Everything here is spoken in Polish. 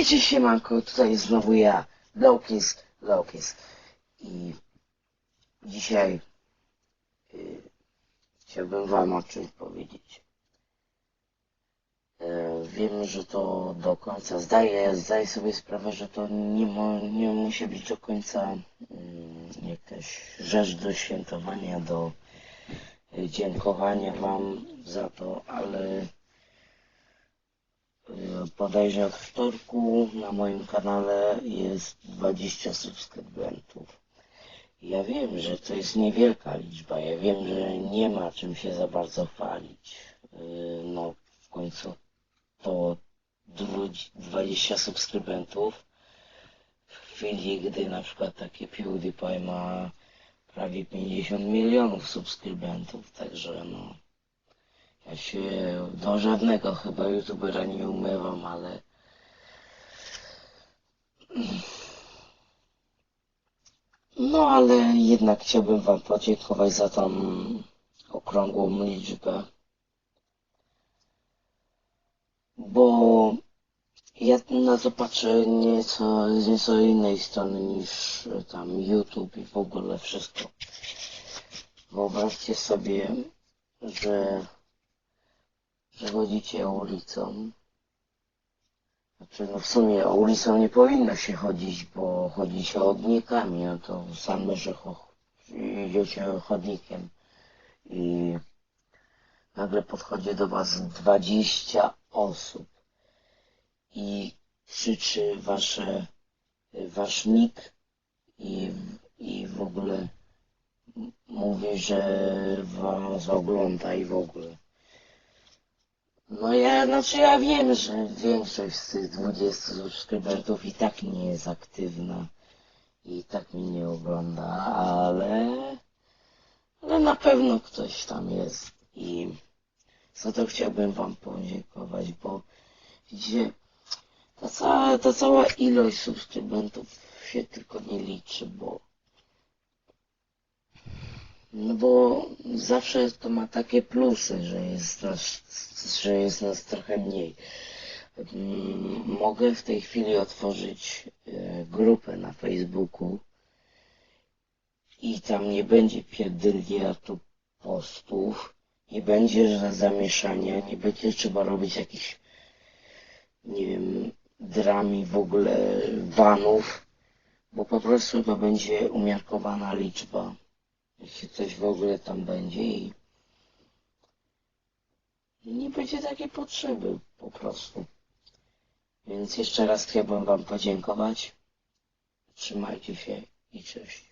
Witajcie siemanko, tutaj znowu ja, Lowkiss, Lowkiss. I dzisiaj y, chciałbym wam o czymś powiedzieć. E, wiem, że to do końca, zdaję, zdaję sobie sprawę, że to nie, mo, nie musi być do końca mm, jakaś rzecz do świętowania, do y, dziękowania wam za to, ale Podejrzę od wtorku na moim kanale jest 20 subskrybentów. Ja wiem, że to jest niewielka liczba. Ja wiem, że nie ma czym się za bardzo chwalić. Yy, No, w końcu to 20 subskrybentów w chwili, gdy na przykład takie PewDiePie ma prawie 50 milionów subskrybentów, także no ja się do żadnego chyba youtubera nie umywam, ale no ale jednak chciałbym wam podziękować za tą okrągłą liczbę. Bo ja na to patrzę nieco z nieco innej strony niż tam YouTube i w ogóle wszystko. Wyobraźcie sobie, że że chodzicie ulicą. Znaczy, no w sumie ulicą nie powinno się chodzić, bo chodzi się chodnikami, no to same, że idziecie chodnikiem i nagle podchodzi do was 20 osób i krzyczy wasze, wasz nick i, i w ogóle mówi, że was ogląda i w ogóle. No ja, znaczy ja wiem, że większość z tych 20 subskrybentów i tak nie jest aktywna i tak mnie nie ogląda, ale, ale na pewno ktoś tam jest i za to chciałbym wam podziękować, bo widzicie, ta cała, ta cała ilość subskrybentów się tylko nie liczy, bo no bo zawsze to ma takie plusy, że jest nas, że jest nas trochę mniej. Mm, mogę w tej chwili otworzyć e, grupę na Facebooku i tam nie będzie pierdyliatu postów, nie będzie zamieszania, nie będzie trzeba robić jakichś, nie wiem, drami w ogóle vanów, bo po prostu to będzie umiarkowana liczba jeśli coś w ogóle tam będzie i nie będzie takiej potrzeby po prostu. Więc jeszcze raz chciałbym Wam podziękować. Trzymajcie się i cześć.